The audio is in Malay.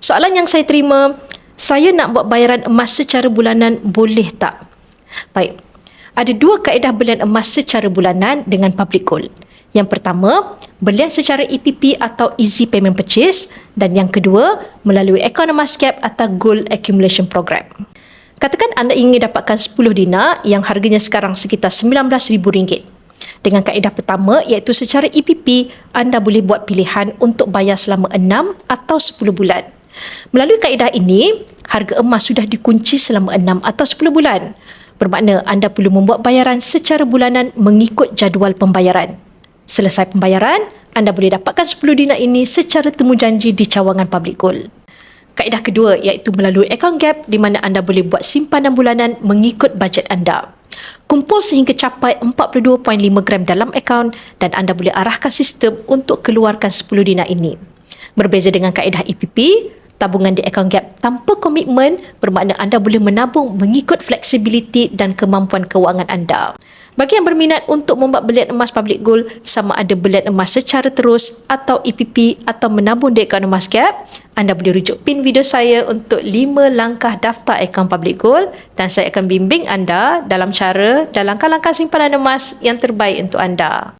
Soalan yang saya terima, saya nak buat bayaran emas secara bulanan boleh tak? Baik. Ada dua kaedah belian emas secara bulanan dengan public gold. Yang pertama, belian secara EPP atau Easy Payment Purchase dan yang kedua, melalui akaun emas cap atau Gold Accumulation Program. Katakan anda ingin dapatkan 10 dinar yang harganya sekarang sekitar RM19,000. Dengan kaedah pertama iaitu secara EPP, anda boleh buat pilihan untuk bayar selama 6 atau 10 bulan. Melalui kaedah ini, harga emas sudah dikunci selama 6 atau 10 bulan. Bermakna anda perlu membuat bayaran secara bulanan mengikut jadual pembayaran. Selesai pembayaran, anda boleh dapatkan 10 dinar ini secara temu janji di cawangan public gold. Kaedah kedua iaitu melalui account gap di mana anda boleh buat simpanan bulanan mengikut bajet anda kumpul sehingga capai 42.5 gram dalam akaun dan anda boleh arahkan sistem untuk keluarkan 10 dinar ini. Berbeza dengan kaedah EPP, tabungan di akaun gap tanpa komitmen bermakna anda boleh menabung mengikut fleksibiliti dan kemampuan kewangan anda. Bagi yang berminat untuk membuat belian emas public gold sama ada belian emas secara terus atau EPP atau menabung di akaun emas gap, anda boleh rujuk pin video saya untuk 5 langkah daftar akaun public gold dan saya akan bimbing anda dalam cara dan langkah-langkah simpanan emas yang terbaik untuk anda.